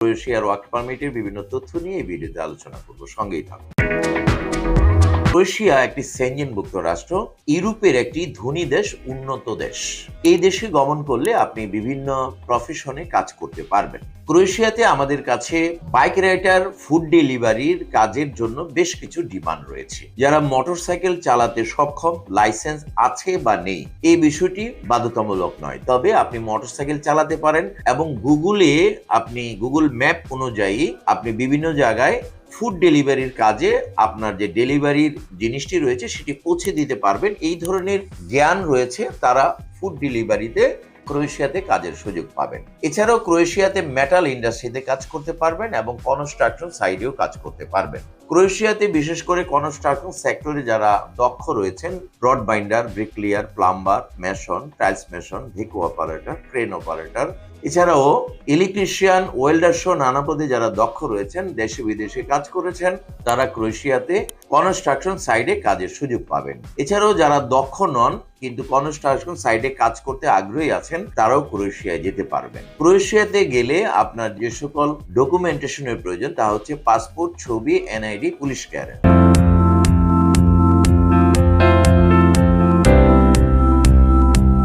ক্রোয়েশিয়ার ওয়ার্ক পারমিটের বিভিন্ন তথ্য নিয়ে এই ভিডিওতে আলোচনা করব। সঙ্গেই থাকুন। ক্রোয়েশিয়া একটি সেঞ্জেনভুক্ত রাষ্ট্র, ইউরোপের একটি ধনী দেশ, উন্নত দেশ। এই দেশে গমন করলে আপনি বিভিন্ন প্রফেশনে কাজ করতে পারবেন। ক্রোয়েশিয়াতে আমাদের কাছে বাইক রাইডার, ফুড ডেলিভারির কাজের জন্য বেশ কিছু ডিমান্ড রয়েছে। যারা মোটরসাইকেল চালাতে সক্ষম, লাইসেন্স আছে বা নেই, এই বিষয়টি বাধ্যতামূলক নয়। তবে আপনি মোটরসাইকেল চালাতে পারেন এবং গুগলে আপনি গুগল ম্যাপ অনুযায়ী আপনি বিভিন্ন জায়গায় ফুড ডেলিভারির কাজে আপনার যে ডেলিভারির জিনিসটি রয়েছে সেটি পৌঁছে দিতে পারবেন। এই ধরনের জ্ঞান রয়েছে, তারা ফুড ডেলিভারিতে ক্রোয়েশিয়াতে কাজের সুযোগ পাবেন। এছাড়াও ক্রোয়েশিয়াতে মেটাল ইন্ডাস্ট্রিতে কাজ করতে পারবেন এবং কনস্ট্রাকশন সাইডেও কাজ করতে পারবেন। ক্রোয়েশিয়াতে বিশেষ করে কনস্ট্রাকশন সেক্টরে যারা দক্ষ রয়েছেন rod binder bricklayer plumber mason tiles mason ভিকো operator crane operator এছাড়াও ইলেকট্রিশিয়ান, ওয়েল্ডার সহ নানা পদে যারা দক্ষ রয়েছেন, দেশে বিদেশে কাজ করেছেন, তারা ক্রোয়েশিয়াতে কনস্ট্রাকশন সাইডে কাজের সুযোগ পাবেন। এছাড়াও যারা দক্ষ নন, কিন্তু কনস্ট্রাকশন সাইডে কাজ করতে আগ্রহী আছেন, তারাও ক্রোয়েশিয়ায় যেতে পারবেন। ক্রোয়েশিয়াতে গেলে আপনার যে সকল ডকুমেন্টেশনের প্রয়োজন, তা হচ্ছে পাসপোর্ট ছবি এনআইডি পুলিশ ক্যারেন্ট